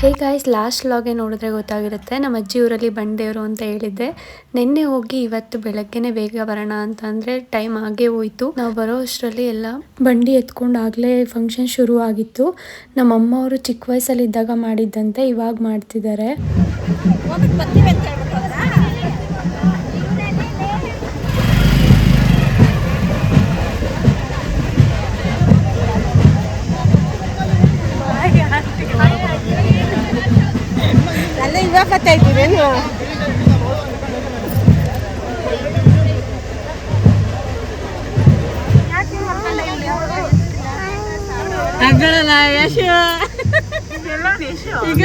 Hey guys last ಲಾಗೆ ನೋಡಿದ್ರೆ ಗೊತ್ತಾಗಿರುತ್ತೆ. ನಮ್ಮ ಅಜ್ಜಿ ಊರಲ್ಲಿ ಬಂಡೆಯವರು ಅಂತ ಹೇಳಿದ್ದೆ. ನಿನ್ನೆ ಹೋಗಿ ಇವತ್ತು ಬೆಳಗ್ಗೆನೆ ಬೇಗ ಬರೋಣ ಅಂತ ಅಂದರೆ ಟೈಮ್ ಆಗೇ ಹೋಯ್ತು. ನಾವು ಬರೋ ಅಷ್ಟರಲ್ಲಿ ಎಲ್ಲ ಬಂಡಿ ಎತ್ಕೊಂಡು ಆಗ್ಲೇ ಫಂಕ್ಷನ್ ಶುರು ಆಗಿತ್ತು. ನಮ್ಮ ಅಮ್ಮ ಅವರು ಚಿಕ್ಕ ವಯಸ್ಸಲ್ಲಿ ಇದ್ದಾಗ ಮಾಡಿದ್ದಂತೆ, ಇವಾಗ ಮಾಡ್ತಿದ್ದಾರೆ. ಅಲ್ಲ ಇವಾಗ ಕತ್ತಾ ಇದ್ದೀರೇನು ಅಗಳಲ್ಲ ಯಶು ಈಗ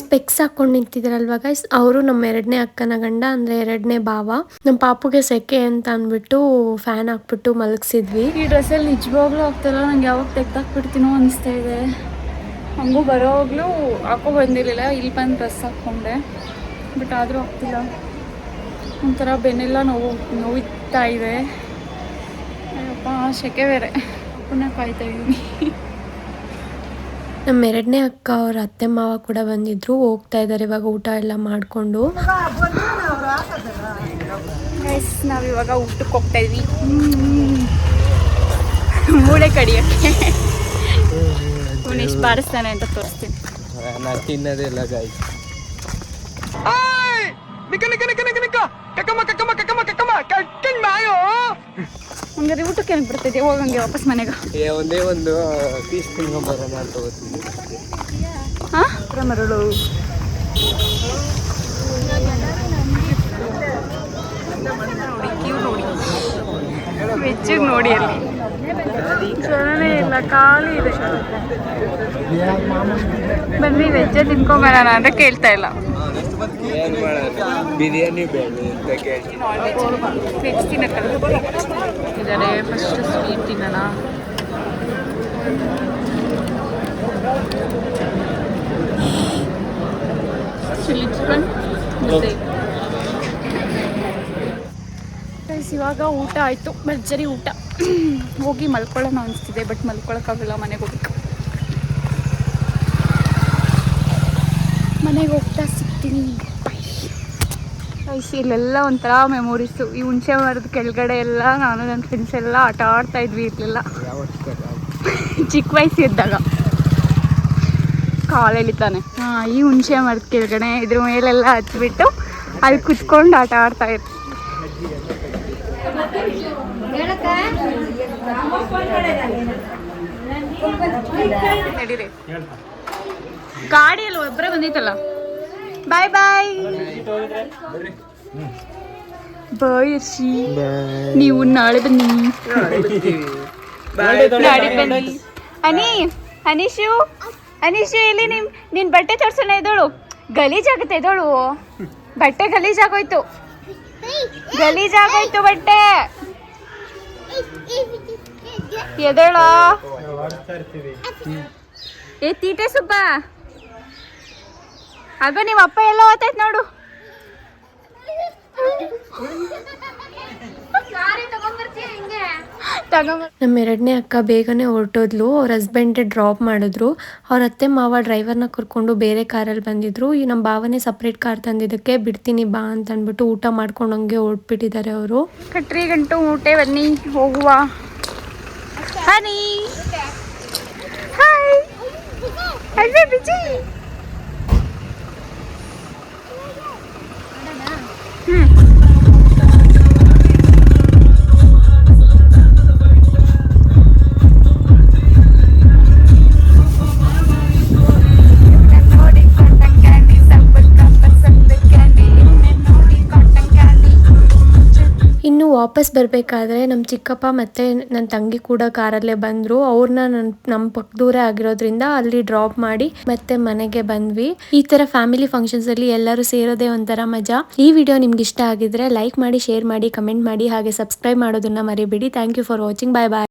ಸ್ಪೆಕ್ಸ್ ಹಾಕೊಂಡು ನಿಂತಿದ್ರಲ್ವ ಗೈಸ್ ಅವರು ನಮ್ಮ ಎರಡನೇ ಅಕ್ಕನ ಗಂಡ ಅಂದ್ರೆ ಎರಡನೇ ಭಾವ. ನಮ್ಮ ಪಾಪುಗೆ ಸೆಕೆ ಅಂತ ಅಂದ್ಬಿಟ್ಟು ಫ್ಯಾನ್ ಹಾಕ್ಬಿಟ್ಟು ಮಲಗಿಸಿದ್ವಿ. ಈ ಡ್ರೆಸ್ಸಲ್ಲಿ ನಿಜವಾಗ್ಲೂ ಆಗ್ತಿಲ್ಲ ನಂಗೆ ಯಾವಾಗ ತೆಗ್ದಾಕ್ಬಿಡ್ತೀನೋ ಅನಿಸ್ತಾ ಇದೆ. ಹಂಗೂ ಬರೋವಾಗ್ಲೂ ಹಾಕೋ ಬಂದಿರಲಿಲ್ಲ. ಇಲ್ಲಿ ಬಂದು ಡ್ರೆಸ್ ಹಾಕ್ಕೊಂಡೆ ಬಟ್ ಆದರೂ ಆಗ್ತಿಲ್ಲ. ಒಂಥರ ಬೆನ್ನೆಲ್ಲ ನೋವು ನೋವಿತ್ತಾ ಇದೆ. ಅಯ್ಯಪ್ಪ ಸೆಕೆ ಬೇರೆ. ಪುನಃ ಕಾಯ್ತಾ ಇದ್ದೀನಿ. ನಮ್ಮ ಎರಡನೇ ಅಕ್ಕ ಅವ್ರ ಅತ್ತೆ ಮಾವ ಕೂಡ ಬಂದಿದ್ರು ಹೋಗ್ತಾ ಇದ್ದಾರೆ ಇವಾಗ ಊಟ ಎಲ್ಲ ಮಾಡಿಕೊಂಡು. ಗೈಸ್ ನಾವಿವಾಗ ಊಟಕ್ಕೆ ಹೋಗ್ತಾ ಇದ್ವಿ. ಮೂಳೆ ಕಡಿಯೋಕ್ಕೆ. ಎಷ್ಟು ಬಾರಿಸ್ತಾನೆ ಅಂತ ತೋರಿಸ್ತೀನಿ. ತಿನ್ನೋದೇ ಇಲ್ಲ ಗಾಯ್ಸ್ ಹಂಗಾರೆ ಊಟಕ್ಕೆ ಏನಕ್ಕೆ ಬರ್ತಿದ್ದೆ ಹೋಗಂಗೆ ವಾಪಸ್ ಮನೆಗೆ. ಏ ಒಂದೇ ಒಂದು ಪೀಸ್ ತಿನ್ಕೊಂಬರೋಣ ಅಂತ ಹೋಗ್ತೀನಿ. ಹಾಂ? ಮರಳು ನೋಡಿ ವೆಜ್ಜಿಗೆ ನೋಡಿ ಅಲ್ಲಿ. ಜನನೇ ಇಲ್ಲ ಖಾಲಿ ಇದೆ. ಬನ್ನಿ ವೆಜ್ಜೇ ತಿನ್ಕೊಂಬರೋಣ ಅಂತ ಕೇಳ್ತಾ ಇಲ್ಲ. ಏನು ಮಾಡೋದು? ಬಿರಿಯಾನಿ ಬೇಡ ಅಂತ ಕೇಳಿ? ಫಸ್ಟ್ ಸ್ವೀಟ್ ತಿನ್ನೋಣ. ಚಿಲ್ಲಿ ಚಿಕನ್ ಮುದ್ದೆ Guys, ಇವಾಗ ಊಟ ಆಯಿತು. ಭರ್ಜರಿ ಊಟ. ಹೋಗಿ ಮಲ್ಕೊಳ್ಳೋಣ ಅನಿಸ್ತಿದೆ ಬಟ್ ಮಲ್ಕೊಳಕ್ಕಾಗಲ್ಲ ಮನೆಗೆ ಹೋಗ್ಬೇಕು. ಮನೆಗೆ ಹೋಗ್ತಾ ಸಿಗ್ತೀನಿ. ಐಸಿ ಇಲ್ಲೆಲ್ಲ ಒಂಥರ ಮೆಮೊರೀಸು ಈ ಹುಣಸೆ ಮರದ ಕೆಳಗಡೆ ಎಲ್ಲ ನಾನು ನನ್ನ ಫ್ರೆಂಡ್ಸ್ ಎಲ್ಲ ಆಟ ಆಡ್ತಾ ಇದ್ವಿ ಇರಲಿಲ್ಲ. ಚಿಕ್ಕ ವಯಸ್ಸು ಇದ್ದಾಗ ಕಾಲಲ್ಲಿ ತಾನೆ ಹಾಂ, ಈ ಹುಣಸೆ ಮರದ ಕೆಳಗಡೆ ಇದ್ರ ಮೇಲೆಲ್ಲ ಹಚ್ಬಿಟ್ಟು ಅಲ್ಲಿ ಕುತ್ಕೊಂಡು ಆಟ ಆಡ್ತಾ ನಡೀರಿ. ಗಾಡಿಯಲ್ಲಿ ಒಬ್ಬರೇ ಬಂದಿತ್ತಲ್ಲ? ಬಾಯ್ ಬಾಯ್ ಬಾಯ್ ಅರ್ಷಿ ನೀವು ನಾಳೆ ಬನ್ನಿ. ನಾಳೆ ಬನ್ನಿ. ಅನಿ ಅನೀಶು ಅನೀಶು ಇಲ್ಲಿ ನಿಮ್ ನಿನ್ ಬಟ್ಟೆ ತೋರ್ಸೋಣ ಎದೋಳು ಗಲೀಜಾಗುತ್ತೆ ಎದೋಳು ಬಟ್ಟೆ ಗಲೀಜಾಗೋಯ್ತು ಗಲೀಜಾಗೋಯ್ತು ಬಟ್ಟೆ. ಎದಳ ಏ ತೀಟೆ ಸುಬ್ಬ. ಆಗ ನಿಮ್ಮ ಅಪ್ಪ ಎಲ್ಲ ಓದ್ತೈತ್ ನೋಡು. ನಮ್ಮ ಎರಡನೇ ಅಕ್ಕ ಬೇಗನೆ ಹೊರಟೋದ್ಲು. ಅವ್ರ ಹಸ್ಬೆಂಡೇ ಡ್ರಾಪ್ ಮಾಡಿದ್ರು. ಅವ್ರ ಅತ್ತೆ ಮಾವ ಡ್ರೈವರ್ನ ಕರ್ಕೊಂಡು ಬೇರೆ ಕಾರಲ್ಲಿ ಬಂದಿದ್ರು. ಈ ನಮ್ಮ ಭಾವನೆ ಸಪ್ರೇಟ್ ಕಾರ್ ತಂದಿದ್ದಕ್ಕೆ ಬಿಡ್ತೀನಿ ಬಾ ಅಂತ ಅಂದ್ಬಿಟ್ಟು ಊಟ ಮಾಡ್ಕೊಂಡು ಹಂಗೆ ಹೊರಟ್ಬಿಟ್ಟಿದ್ದಾರೆ ಅವರು. ಕಟ್ರಿ ಗಂಟು ಊಟೆ ಬನ್ನಿ ಹೋಗುವ. ಹನಿ. ಹಾಯ್ ಬಿಜಿ ವಾಪಸ್ ಬರಬೇಕಾದ್ರೆ ನಮ್ಮ ಚಿಕ್ಕಪ್ಪ ಮತ್ತು ನನ್ನ ತಂಗಿ ಕೂಡ ಕಾರಲ್ಲೇ ಬಂದರು. ಅವ್ರನ್ನ ನನ್ನ ನಮ್ಮ ಪಕ್ಕದೂರೇ ಆಗಿರೋದ್ರಿಂದ ಅಲ್ಲಿ ಡ್ರಾಪ್ ಮಾಡಿ ಮತ್ತೆ ಮನೆಗೆ ಬಂದ್ವಿ. ಈ ಥರ ಫ್ಯಾಮಿಲಿ ಫಂಕ್ಷನ್ಸಲ್ಲಿ ಎಲ್ಲರೂ ಸೇರೋದೇ ಒಂಥರ ಮಜಾ. ಈ ವಿಡಿಯೋ ನಿಮ್ಗೆ ಇಷ್ಟ ಆಗಿದ್ರೆ ಲೈಕ್ ಮಾಡಿ ಶೇರ್ ಮಾಡಿ ಕಮೆಂಟ್ ಮಾಡಿ, ಹಾಗೆ ಸಬ್ಸ್ಕ್ರೈಬ್ ಮಾಡೋದನ್ನ ಮರಿಬೇಡಿ. Thank you for watching bye bye